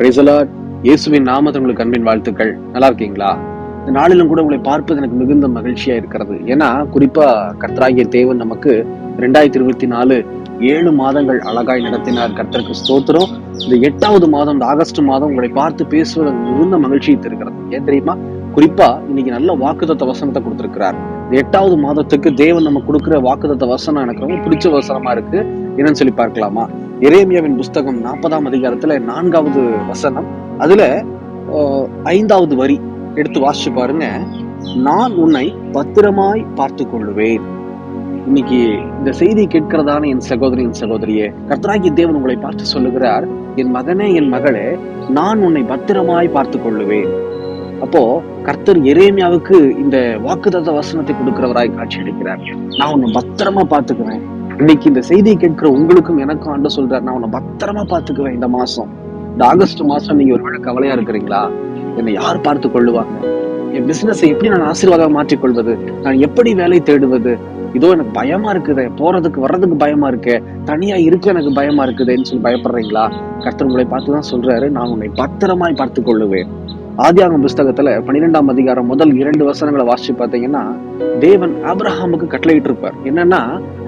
பிரைசலாட் இயேசுவின் நாமத்தில் உங்களுக்கு அன்பின் வாழ்த்துக்கள். நல்லா இருக்கீங்களா? இந்த நாளிலும் கூட உங்களை பார்ப்பது எனக்கு மிகுந்த மகிழ்ச்சியா இருக்கிறது. ஏன்னா குறிப்பா கர்த்தராகிய தேவன் நமக்கு ரெண்டாயிரத்தி இருபத்தி நாலு ஏழு மாதங்கள் அழகாய் நடத்தினார். கர்த்தருக்கு ஸ்தோத்திரம். இந்த எட்டாவது மாதம் இந்த ஆகஸ்ட் மாதம் உங்களை பார்த்து பேசுவது மிகுந்த மகிழ்ச்சியை தருகிறது. ஏன் தெரியுமா? குறிப்பா இன்னைக்கு நல்ல வாக்குதத்த வசனத்தை கொடுத்திருக்கிறார். இந்த எட்டாவது மாதத்துக்கு தேவன் நம்ம கொடுக்குற வாக்குதத்த வசனம் எனக்கு ரொம்ப பிடிச்ச வசனமா இருக்கு. என்னன்னு சொல்லி பார்க்கலாமா? எரேமியாவின் புஸ்தகம் நாற்பதாம் அதிகாரத்துல நான்காவது வசனம். அதுல ஐந்தாவது வரி எடுத்து வாசிச்சு பாருங்க. நான் உன்னை பத்திரமாய் பார்த்து கொள்ளுவேன் இன்னைக்கு இந்த செய்தி கேட்கிறதான என் சகோதரி என் சகோதரியே கர்த்தராகி தேவன் உங்களை பார்த்து சொல்லுகிறார் என் மகனே என் மகளே நான் உன்னை பத்திரமாய் பார்த்து கொள்ளுவேன் அப்போ கர்த்தர் எரேமியாவுக்கு இந்த வாக்குதத்த வசனத்தை கொடுக்கிறவராய் காட்சி அளிக்கிறார் நான் உன்னை பத்திரமா பார்த்துக்குவேன். இன்னைக்கு இந்த செய்தியை கேட்கிற உங்களுக்கும் எனக்கும் ஆண்டு சொல்றாரு நான் உன்னை பத்திரமா பாத்துக்குவேன் இந்த மாசம். இந்த ஆகஸ்ட் மாசம் நீங்க ஒருவேளை கவலையா இருக்கிறீங்களா? என்னை யார் பார்த்து கொள்ளுவாங்க? என் பிசினஸை எப்படி நான் ஆசீர்வாதம் மாற்றிக்கொள்வது? நான் எப்படி வேலை தேடுவது? இதோ எனக்கு பயமா இருக்குதே போறதுக்கு வர்றதுக்கு பயமா இருக்கு. தனியா இருக்க எனக்கு பயமா இருக்குதுன்னு சொல்லி பயப்படுறீங்களா? கர்த்தர் உங்களை பார்த்து தான் சொல்றாரு நான் உன்னை பத்திரமாய் பார்த்து கொள்ளுவேன். ஆதியாகம் புஸ்தகத்துல பன்னிரெண்டாம் அதிகாரம் முதல் இரண்டு வசனங்களை வாசிச்சு பார்த்தீங்கன்னா தேவன் ஆபிரஹாமுக்கு கட்டளையிட்டு இருப்பார் என்னன்னா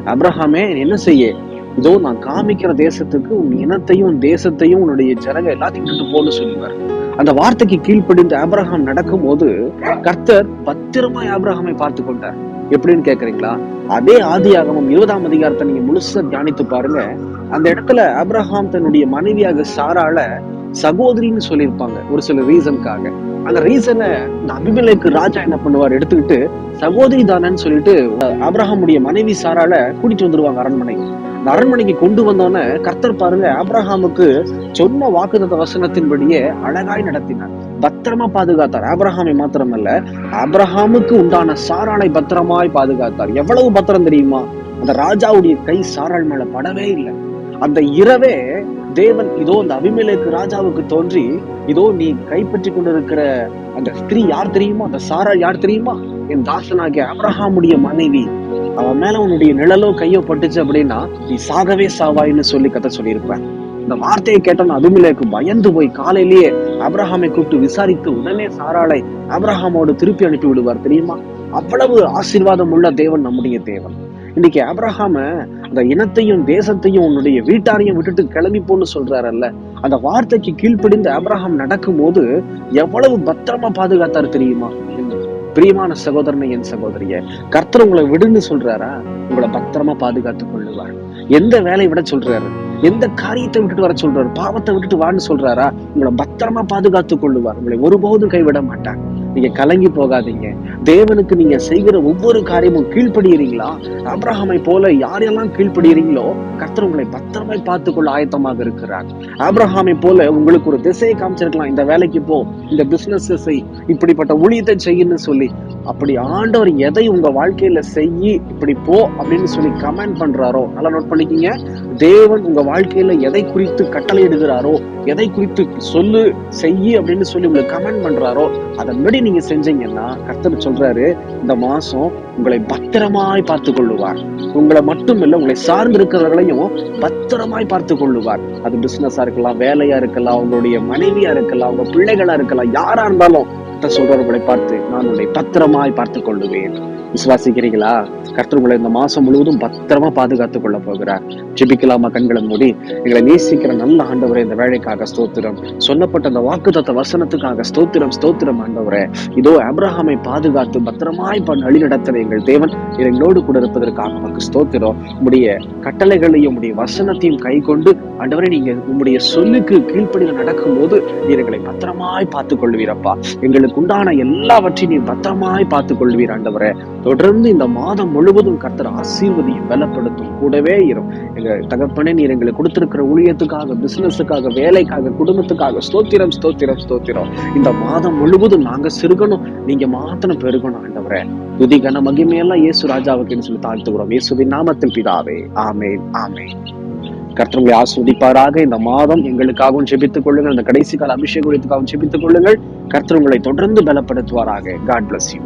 அப்ரஹாமே என்ன செய்ய? இதோ நான் காமிக்கிற தேசத்துக்கு உன் இனத்தையும் உன் தேசத்தையும் உன்னுடைய ஜனங்க எல்லாத்தையும் விட்டுட்டு போன்னு சொல்லுவார். அந்த வார்த்தைக்கு கீழ்ப்படிந்து நடக்கும் நடக்கும்போது கர்த்தர் பத்திரமாய் ஆபிரகாமை பார்த்து கொண்டார். எப்படின்னு கேக்குறீங்களா? அதே ஆதியாகமம் இருபதாம் அதிகாரத்தை நீங்க முழுசா தியானித்து பாருங்க. அந்த இடத்துல ஆபிரகாம் தன்னுடைய மனைவியாக சாரால சகோதரின்னு சொல்லியிருப்பாங்க ஒரு சில ரீசனுக்காக அந்த ரீசனை இந்த அபிமலைக்கு ராஜா என்ன பண்ணுவார் எடுத்துக்கிட்டு சகோதரி தானன்னு சொல்லிட்டு அப்ரஹாமுடைய மனைவி சாரால கூட்டிட்டு வந்துருவாங்க அரண்மனைக்கு. அந்த அரண்மனைக்கு கொண்டு வந்தோன்னே கர்த்தர் பாருங்க ஆப்ரஹாமுக்கு சொன்ன வாக்குதத்த வசனத்தின்படியே அழகாய் நடத்தினார். பத்திரமா பாதுகாத்தார். ஆப்ரஹாமை மாத்திரமல்ல ஆபிரகாமுக்கு உண்டான சாராளை பத்திரமாய் பாதுகாத்தார். எவ்வளவு பத்திரம் தெரியுமா? அந்த ராஜாவுடைய கை சாராள் மேல படவே இல்லை. அந்த இரவே தேவன் இதோ அந்த அபிமேலுக்கு ராஜாவுக்கு தோன்றி இதோ நீ கைப்பற்றி கொண்டிருக்கிற அந்த ஸ்திரீ யார் தெரியுமா? அந்த சாராள் யார் தெரியுமா? என் தாசனாகிய அப்ரஹாமுடைய மனைவி. அவன் மேல உன்னுடைய நிழலோ கையோ பட்டுச்சு அப்படின்னா நீ சாகவே சாவாயின்னு சொல்லி கத்த சொல்லியிருப்பேன் இந்த வார்த்தையை கேட்டோன்னு அபிமிலேக்கு பயந்து போய் காலையிலேயே அப்ரஹாமை கூப்பிட்டு விசாரித்து உடனே சாராளை அப்ரஹாமோடு திருப்பி அனுப்பி விடுவார் தெரியுமா? அவ்வளவு ஆசீர்வாதம் உள்ள தேவன் நம்முடைய தேவன். இன்னைக்கு அப்ரஹாம அந்த இனத்தையும் தேசத்தையும் உன்னுடைய வீட்டாரையும் விட்டுட்டு கிளம்பி போன்னு சொல்றாரல்ல. அந்த வார்த்தைக்கு கீழ்ப்படிந்து அப்ரஹாம் நடக்கும்போது எவ்வளவு பத்திரமா பாதுகாத்தாரு தெரியுமா? பிரியமான சகோதரனை என் சகோதரிய கர்த்தர் உங்களை விடுன்னு சொல்றாரா? உங்களை பத்திரமா பாதுகாத்துக் கொள்ளுவார். எந்த வேலையை விட சொல்றாரு? எந்த காரியத்தை விட்டுட்டு வர சொல்றாரு? பாவத்தை விட்டுட்டு வான்னு சொல்றாரா? உங்களை பத்திரமா பாதுகாத்துக் கொள்ளுவார். உங்களை ஒருபோதும் கைவிட மாட்டார். நீங்க கலங்கி போகாதீங்க. தேவனுக்கு நீங்க செய்கிற ஒவ்வொரு காரியமும் கீழ்ப்படுகிறீங்களா அப்ரஹாமை போல யாரெல்லாம் கீழ்ப்படுகிறீங்களோ கர்த்தர் உங்களை பத்திரமாய் பார்த்துக்கொள்ள ஆயத்தமாக இருக்கிறார். ஆபிரஹாமை போல உங்களுக்கு ஒரு திசையை காமிச்சிருக்கலாம். இந்த வேலைக்கு போ இந்த பிசினஸ் செய் இப்படிப்பட்ட ஊழியத்தை செய்யுன்னு சொல்லி அப்படி ஆண்டவர் எதை உங்க வாழ்க்கையில செய்யி இப்படி போ அப்படின்னு சொல்லி கமெண்ட் பண்றாரோ நல்லா நோட் பண்ணிக்கிங்க. தேவன் உங்க வாழ்க்கையில எதை குறித்து கட்டளையிடுகிறாரோ எதை குறித்து சொல்லு செய்யி அப்படின்னு சொல்லி உங்களுக்கு கமெண்ட் பண்றாரோ அதன்படி நீங்க செஞ்சீங்கன்னா கர்த்தர் சொல்றாரு இந்த மாசம் உங்களை பத்திரமாய் பார்த்து கொள்ளுவார் உங்களை மட்டும் இல்ல உங்களை சார்ந்து இருக்கிறவர்களையும் பத்திரமாய் பார்த்து கொள்ளுவார் அது பிசினஸா இருக்கலாம் வேலையா இருக்கலாம் உங்களுடைய மனைவியா இருக்கலாம் உங்க பிள்ளைகளா இருக்கலாம் யாரா இருந்தாலும் கர்த்த சொல்றவர்களை பார்த்து நான் உன்னை பத்திரமாய் பார்த்துக் கொள்ளுவேன் விசுவாசிக்கிறீங்களா கர்த்தர்களை இந்த மாசம் முழுவதும் பத்திரமா பாதுகாத்துக் கொள்ள போகிறார். ஜெபிக்கலாமா கண்களை மூடி எங்களை நேசிக்கிற நல்ல ஆண்டவரே இந்த வேலைக்காக ஸ்தோத்திரம். சொல்லப்பட்ட அந்த வாக்குத்தத்த வசனத்துக்காக ஸ்தோத்திரம் ஸ்தோத்திரம் ஆண்டவரே. இதோ அப்ரஹாமை பாதுகாத்து பத்திரமாய் பண்ண வழி நடத்துற எங்கள் தேவன் எங்களோடு கூட இருப்பதற்காக நமக்கு ஸ்தோத்திரம். உடைய கட்டளைகளையும் உடைய வசனத்தையும் கை கொண்டு ஆண்டவரே நீங்க உங்களுடைய சொல்லுக்கு கீழ்ப்படியில் நடக்கும்போது நீர் எங்களை பத்திரமாய் பார்த்துக் கொள்வீரப்பா. எங்களுக்கு உண்டான எல்லாவற்றையும் நீர் பத்திரமாய் பார்த்துக் கொள்வீர் ஆண்டவரே. தொடர்ந்து இந்த மாதம் முழுவதும் கர்த்தர் ஆசீர்வதியும் பலப்படுத்தும் கூடவே இரும். எங்க தகப்பனே நீர் எங்களுக்கு கொடுத்திருக்கிற ஊழியத்துக்காக பிசினஸுக்காக வேலைக்காக குடும்பத்துக்காக ஸ்தோத்திரம் ஸ்தோத்திரம் ஸ்தோத்திரம். இந்த மாதம் முழுவதும் நாங்க சிறுகணும் நீங்க மாத்திரம் பெருகணும் ஆண்டவரே. துதி கன மகிமையெல்லாம் இயேசு ராஜாவுக்குன்னு சொல்லி தாழ்த்துகிறோம் இயேசுவின் நாமத்தில் பிதாவே ஆமே ஆமே கர்த்தங்களை ஆஸ்வதிப்பாராக இந்த மாதம் எங்களுக்காகவும் செபித்துக் கொள்ளுங்கள். இந்த கடைசி கால அபிஷேகத்துக்காகவும் செபித்துக் கொள்ளுங்கள். கர்த்தர் உங்களை தொடர்ந்து பலப்படுத்துவாராக. God bless you